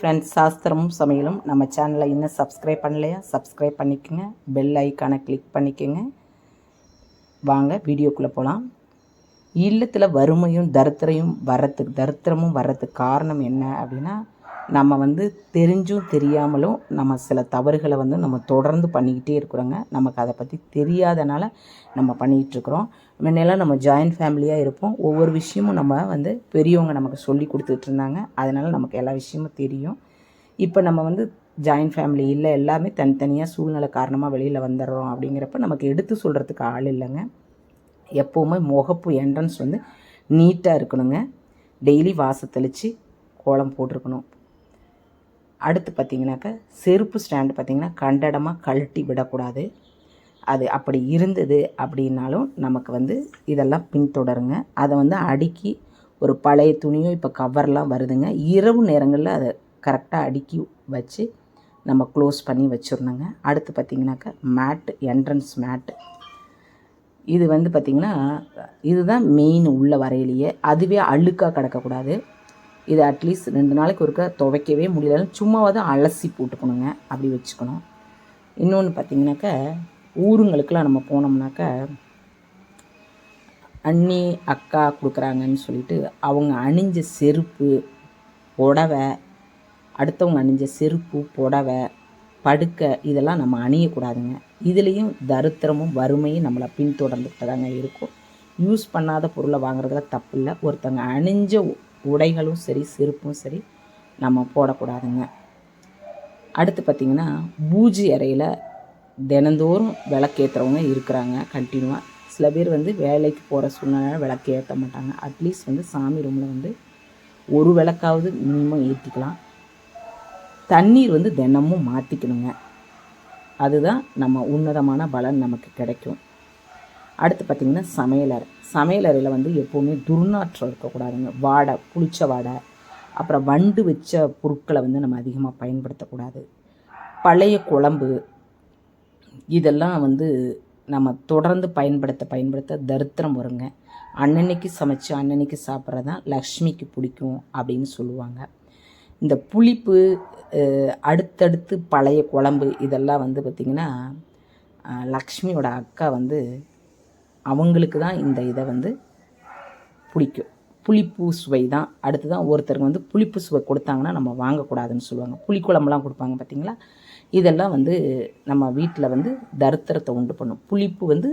Friends சாஸ்திரமும் சமையலும் நம்ம சேனலை இன்னும் சப்ஸ்கிரைப் பண்ணலையா? சப்ஸ்கிரைப் பண்ணிக்கோங்க. பெல் ஐக்கானை கிளிக் பண்ணிக்கோங்க. வாங்க வீடியோக்குள்ளே போகலாம் இல்லத்தில் வறுமையும் தரித்திரையும் வரத்துக்கு தரித்திரமும் வர்றதுக்கு காரணம் என்ன அப்படின்னா நம்ம வந்து தெரிஞ்சும் தெரியாமலும் நம்ம சில தவறுகளை வந்து நம்ம தொடர்ந்து பண்ணிக்கிட்டே இருக்கிறோங்க. நமக்கு அதை பற்றி தெரியாதனால நம்ம பண்ணிக்கிட்டு இருக்கிறோம். முன்னெல்லாம் நம்ம ஜாயின்ட் ஃபேமிலியாக இருப்போம். ஒவ்வொரு விஷயமும் நம்ம வந்து பெரியவங்க நமக்கு சொல்லி கொடுத்துட்டு இருந்தாங்க. அதனால் நமக்கு எல்லா விஷயமும் தெரியும். இப்போ நம்ம வந்து ஜாயின்ட் ஃபேமிலி இல்லை எல்லாமே தனித்தனியாக சூழ்நிலை காரணமாக வெளியில் வந்துடுறோம் அப்படிங்கிறப்ப நமக்கு எடுத்து சொல்கிறதுக்கு ஆள் இல்லைங்க. எப்போவுமே முகப்பு என்ட்ரன்ஸ் வந்து நீட்டாக இருக்கணுங்க. டெய்லி வாச தெளித்து கோலம் போட்டிருக்கணும். அடுத்து பார்த்திங்கனாக்கா செருப்பு ஸ்டாண்டு பார்த்திங்கன்னா கண்டடமாக கழட்டி விடக்கூடாது. அது அப்படி இருந்தது அப்படின்னாலும் நமக்கு வந்து இதெல்லாம் பின்தொடருங்க. அதை வந்து அடுக்கி ஒரு பழைய துணியோ இப்போ கவர்லாம் வருதுங்க. இரவு நேரங்களில் அதை கரெக்டாக அடுக்கி வச்சு நம்ம க்ளோஸ் பண்ணி வச்சிடணுங்க. அடுத்து பார்த்திங்கனாக்கா மேட்டு என்ட்ரன்ஸ் மேட்டு இது வந்து பார்த்திங்கன்னா இதுதான் மெயின் உள்ள வரையிலேயே அதுவே அழுக்காக கிடக்கக்கூடாது. இது அட்லீஸ்ட் ரெண்டு நாளைக்கு ஒருக்கா துவைக்கவே முடியலன்னு சும்மாவது அலசி போட்டுக்கணுங்க. அப்படி வச்சுக்கணும். இன்னொன்று பார்த்திங்கனாக்கா ஊருங்களுக்கெலாம் நம்ம போனோம்னாக்கா அண்ணி அக்கா கொடுக்குறாங்கன்னு சொல்லிட்டு அவங்க அணிஞ்ச செருப்பு புடவை அடுத்தவங்க அணிஞ்ச செருப்பு புடவை படுக்கை இதெல்லாம் நம்ம அணியக்கூடாதுங்க. இதுலேயும் தரித்திரமும் வறுமையும் நம்மளை பின்தொடர்ந்துக்கிட்டு தாங்க இருக்கும். யூஸ் பண்ணாத பொருளை வாங்குறதுல தப்பு இல்லை ஒருத்தங்க அணிஞ்ச உடைகளும் சரி செருப்பும் சரி நம்ம போடக்கூடாதுங்க. அடுத்து பார்த்திங்கன்னா பூஜை அறையில் தினந்தோறும் விளக்கேற்றுறவங்க இருக்கிறாங்க கண்டினியூவாக சில பேர் வந்து வேலைக்கு போகிற சூழ்நிலை விளக்கு ஏற்ற மாட்டாங்க. அட்லீஸ்ட் வந்து சாமி ரூமில் வந்து ஒரு விளக்காவது மினிமம் ஏற்றிக்கலாம் தண்ணீர் வந்து தினமும் மாற்றிக்கணுங்க அதுதான் நம்ம உன்னதமான பலன் நமக்கு கிடைக்கும். அடுத்து பார்த்திங்கன்னா சமையலறை சமையலறையில் வந்து எப்போவுமே துர்நாற்றம் இருக்கக்கூடாதுங்க. வாடை புளிச்ச வாடை அப்புறம் வண்டு வச்ச பொருட்களை வந்து நம்ம அதிகமாக பயன்படுத்தக்கூடாது. பழைய குழம்பு இதெல்லாம் வந்து நம்ம தொடர்ந்து பயன்படுத்த பயன்படுத்த தரித்திரம் வருங்க. அன்னன்னைக்கு சமைச்சு அன்னன்னைக்கு சாப்பிட்றது தான் லக்ஷ்மிக்கு பிடிக்கும் அப்படின்னு சொல்லுவாங்க. இந்த புளிப்பு அடுத்தடுத்து பழைய குழம்பு இதெல்லாம் வந்து பார்த்திங்கன்னா லக்ஷ்மியோட அக்கா வந்து அவங்களுக்கு தான் இந்த இதை வந்து பிடிக்கும். புளிப்பு சுவை தான். அடுத்து தான் ஒருத்தருக்கு வந்து புளிப்பு சுவை கொடுத்தாங்கன்னா நம்ம வாங்கக்கூடாதுன்னு சொல்லுவாங்க. புளிக்குழம்புலாம் கொடுப்பாங்க பார்த்திங்களா? இதெல்லாம் வந்து நம்ம வீட்டில் வந்து தரித்திரத்தை உண்டு பண்ணும். புளிப்பு வந்து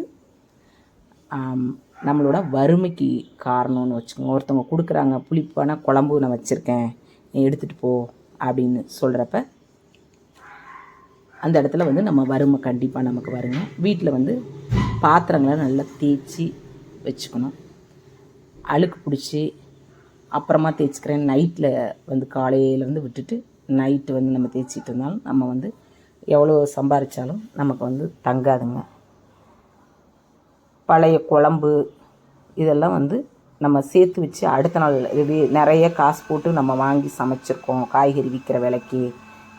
நம்மளோட வறுமைக்கு காரணம்னு வச்சுக்கோங்க. ஒருத்தவங்க கொடுக்குறாங்க புளிப்பான குழம்பு நான் வச்சுருக்கேன் நீ எடுத்துகிட்டு போ அப்படின்னு சொல்கிறப்ப அந்த இடத்துல வந்து நம்ம வறுமை கண்டிப்பாக நமக்கு வருங்க. வீட்டில் வந்து பாத்திரங்களை நல்லா தேய்ச்சி வச்சுக்கணும். அழுக்கு பிடிச்சி அப்புறமா தேய்ச்சிக்கிறேன். நைட்டில் வந்து காலையிலேருந்து விட்டுட்டு நைட்டு வந்து நம்ம தேய்ச்சிட்டு இருந்தாலும் நம்ம வந்து எவ்வளோ சம்பாதிச்சாலும் நமக்கு வந்து தங்காதுங்க. பழைய குழம்பு இதெல்லாம் வந்து நம்ம சேர்த்து வச்சு அடுத்த நாள் இது நிறைய காசு போட்டு நம்ம வாங்கி சமைச்சிருக்கோம். காய்கறி விற்கிற விலைக்கு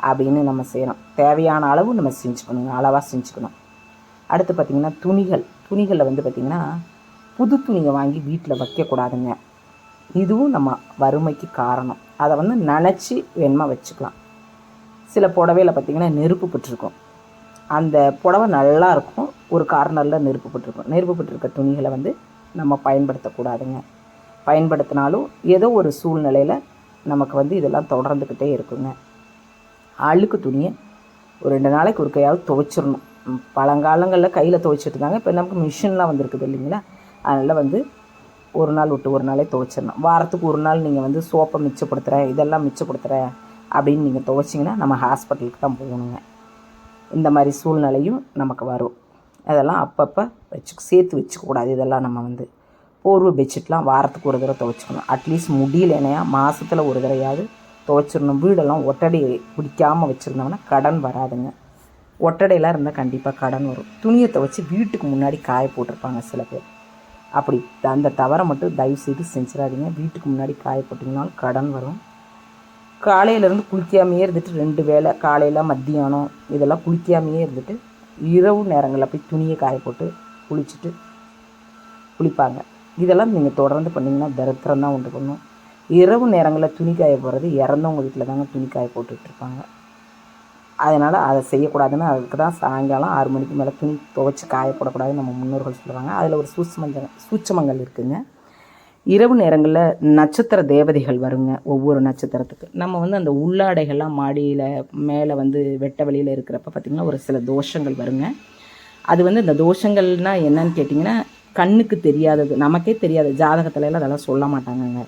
அப்படின்னு நம்ம செய்கிறோம் தேவையான அளவு நம்ம செஞ்சுக்கணுங்க. அளவாக செஞ்சுக்கணும். அடுத்து பார்த்திங்கன்னா துணிகள். துணிகளில் வந்து பார்த்திங்கன்னா புது துணியை வாங்கி வீட்டில் வைக்கக்கூடாதுங்க. இதுவும் நம்ம வறுமைக்கு காரணம். அதை வந்து நினச்சி வேணுமா வச்சுக்கலாம். சில புடவையில் பார்த்திங்கன்னா நெருப்பு பட்டிருக்கும். அந்த புடவை நல்லா இருக்கும். ஒரு கார்னரில் நெருப்பு பட்டிருக்கும். நெருப்பு பட்டிருக்க துணிகளை வந்து நம்ம பயன்படுத்தக்கூடாதுங்க. பயன்படுத்தினாலும் ஏதோ ஒரு சூழ்நிலையில் நமக்கு வந்து இதெல்லாம் தொடர்ந்துக்கிட்டே இருக்குங்க. அழுக்கு துணியை ஒரு ரெண்டு நாளைக்கு ஒரு கையாவது துவைச்சிடணும். பழங்காலங்களில் கையில் துவைச்சிட்டு இருந்தாங்க இப்போ நமக்கு மிஷின்லாம் வந்திருக்குது இல்லைங்களா? அதனால் வந்து ஒரு நாள் விட்டு ஒரு நாளே துவைச்சிடணும் வாரத்துக்கு ஒரு நாள் நீங்கள் வந்து சோப்பை மிச்சப்படுத்துகிறேன் இதெல்லாம் மிச்சப்படுத்துகிறேன் அப்படின்னு நீங்கள் துவைச்சிங்கன்னா நம்ம ஹாஸ்பிட்டலுக்கு தான் போகணுங்க. இந்த மாதிரி சூழ்நிலையும் நமக்கு வரும். அதெல்லாம் அப்பப்போ வச்சு சேர்த்து வச்சுக்கக்கூடாது. இதெல்லாம் நம்ம வந்து போர்வை பெட்ஷீட்லாம் வாரத்துக்கு ஒரு தடவை துவைச்சிக்கணும். அட்லீஸ்ட் முடியலனையா மாதத்தில் ஒரு தடவையாவது துவைச்சிடணும். வீடெல்லாம் ஒட்டடை பிடிக்காமல் வச்சுருந்தோம்னா கடன் வராதுங்க. ஒட்டடையெல்லாம் இருந்தால் கண்டிப்பாக கடன் வரும். துணியை துவச்சி வீட்டுக்கு முன்னாடி காய போட்டிருப்பாங்க சில பேர். அப்படி அந்த தவறை மட்டும் தயவு செய்து செஞ்சிடாதீங்க. வீட்டுக்கு முன்னாடி காய போட்டிங்கனாலும் கடன் வரும். காலையிலேருந்து குளிக்காமையே இருந்துட்டு ரெண்டு வேளை காலையில் மத்தியானம் இதெல்லாம் குளிக்காமையே இருந்துட்டு இரவு நேரங்களில் போய் துணியை காய போட்டு குளிச்சுட்டு குளிப்பாங்க. இதெல்லாம் நீங்கள் தொடர்ந்து பண்ணிங்கன்னா தரித்திரம் தான் உண்டு பண்ணும். இரவு நேரங்களில் துணி காய போடுறது இறந்தவங்க வீட்டில் தாங்க துணி காய போட்டுட்ருப்பாங்க அதனால் அதை செய்யக்கூடாதுன்னு அதுக்கு தான் சாயங்காலம் ஆறு மணிக்கு மேலே துணி துவைச்சி காயப்படக்கூடாதுன்னு நம்ம முன்னோர்கள் சொல்லுவாங்க. அதில் ஒரு சூட்சமஞ்ச சூட்சமங்கள் இருக்குதுங்க இரவு நேரங்களில் நட்சத்திர தேவதைகள் வருங்க ஒவ்வொரு நட்சத்திரத்துக்கு. நம்ம வந்து அந்த உள்ளாடைகள்லாம் மாடியில் மேலே வந்து வெட்ட வெளியில் இருக்கிறப்ப பார்த்திங்கன்னா ஒரு சில தோஷங்கள் வருங்க. அது வந்து இந்த தோஷங்கள்னால் என்னன்னு கேட்டிங்கன்னா கண்ணுக்கு தெரியாதது நமக்கே தெரியாது ஜாதகத்துலலாம் அதெல்லாம் சொல்ல மாட்டாங்கங்க.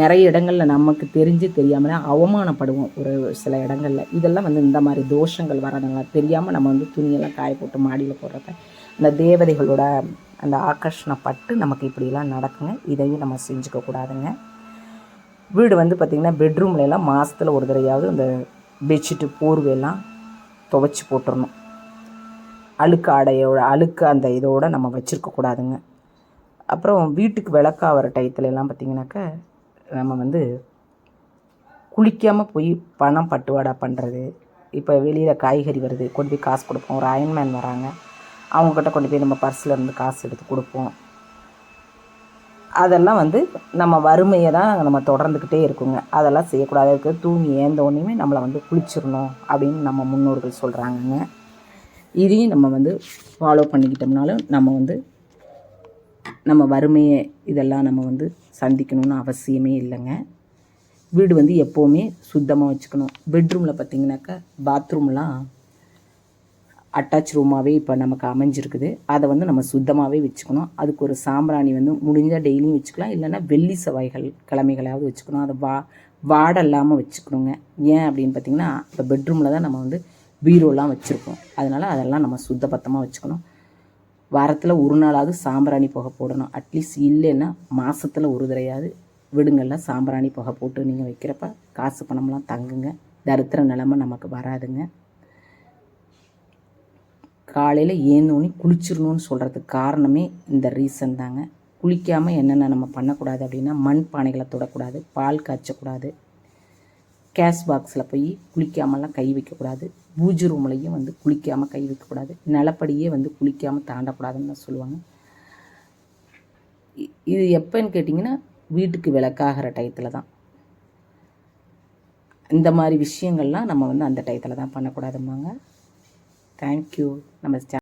நிறைய இடங்களில் நமக்கு தெரிஞ்சு தெரியாமல் அவமானப்படுவோம். ஒரு சில இடங்களில். இதெல்லாம் வந்து இந்த மாதிரி தோஷங்கள் வரதுனால தெரியாமல் நம்ம வந்து துணியெல்லாம் காய போட்டு மாடியில் போடுறப்ப அந்த தேவதைகளோட அந்த ஆகர்ஷணப்பட்டு நமக்கு இப்படிலாம் நடக்குங்க. இதையும் நம்ம செஞ்சுக்க கூடாதுங்க. வீடு வந்து பார்த்திங்கன்னா பெட்ரூம்லலாம் மாதத்தில் ஒரு தடவையாவது அந்த பெட்ஷீட்டு போர்வையெல்லாம் துவைச்சி போட்டுடணும் அழுக்கு ஆடையோட அழுக்கு அந்த இதோடு நம்ம வச்சுருக்கக்கூடாதுங்க அப்புறம் வீட்டுக்கு விளக்காகிற டயத்துலலாம் எல்லாம் பார்த்திங்கனாக்கா நம்ம வந்து குளிக்காமல் போய் பணம் பட்டுவாடா பண்ணுறது இப்போ வெளியில் காய்கறி வருது கொண்டு போய் காசு கொடுப்போம். ஒரு அயன்மேன் வராங்க. அவங்கக்கிட்ட கொண்டு போய் நம்ம பர்ஸில் இருந்து காசு எடுத்து கொடுப்போம். அதெல்லாம் வந்து நம்ம வறுமையை தான் நம்ம தொடர்ந்துக்கிட்டே இருக்குங்க. அதெல்லாம் செய்யக்கூடாது. அதுக்கு தூங்கி ஏந்தோடனையுமே நம்மளை வந்து குளிச்சிடணும் அப்படின்னு நம்ம முன்னோர்கள் சொல்கிறாங்கங்க இதையும் நம்ம வந்து ஃபாலோ பண்ணிக்கிட்டோம்னாலும் நம்ம வந்து நம்ம வறுமையை இதெல்லாம் நம்ம வந்து சந்திக்கணும்னு அவசியமே இல்லைங்க. வீடு வந்து எப்போவுமே சுத்தமாக வச்சுக்கணும். பெட்ரூமில் பார்த்தீங்கன்னாக்கா பாத்ரூம்லாம் அட்டாச் ரூமாகவே இப்போ நமக்கு அமைஞ்சிருக்குது. அதை வந்து நம்ம சுத்தமாகவே வச்சுக்கணும். அதுக்கு ஒரு சாம்பிராணி வந்து முடிஞ்சால் டெய்லியும் வச்சுக்கலாம். இல்லைன்னா வெள்ளி செவ்வாய்கள் கிழமைகளாவது வச்சுக்கணும். அதை வா வாடை இல்லாமல் வச்சுக்கணுங்க. ஏன் அப்படின்னு பார்த்தீங்கன்னா இப்போ பெட்ரூமில் தான் நம்ம வந்து பீரோலாம் வச்சுருக்கோம். அதனால் அதெல்லாம் நம்ம சுத்தபத்தமாக வச்சுக்கணும். வாரத்தில் ஒரு நாளாவது சாம்பிராணி புகை போடணும். அட்லீஸ்ட் இல்லைன்னா மாதத்தில் ஒரு தடையாவது விடுங்கள்ல சாம்பிராணி புகை போட்டு நீங்கள் வைக்கிறப்ப காசு பணம்லாம் தங்குங்க. தரித்திர நிலமை நமக்கு வராதுங்க. காலையில் ஏந்தோடனே குளிச்சிடணும்னு சொல்கிறதுக்கு காரணமே இந்த ரீசன் தாங்க. குளிக்காமல் என்னென்ன நம்ம பண்ணக்கூடாது அப்படின்னா மண் பானைகளை தொடக்கூடாது பால் காய்ச்சக்கூடாது கேஸ் பாக்ஸில் போய் குளிக்காமலாம் கை வைக்கக்கூடாது. பூஜை ரூம்லையும் வந்து குளிக்காமல் கை வைக்கக்கூடாது. நிலப்படியே வந்து குளிக்காமல் தாண்டக்கூடாதுன்னு தான் சொல்லுவாங்க. இ- இது எப்போன்னு கேட்டிங்கன்னா வீட்டுக்கு விளக்காகிற டயத்தில் தான். இந்த மாதிரி விஷயங்கள்லாம் நம்ம வந்து அந்த டயத்தில் தான் பண்ணக்கூடாதும்பாங்க. தேங்க்யூ நம்ம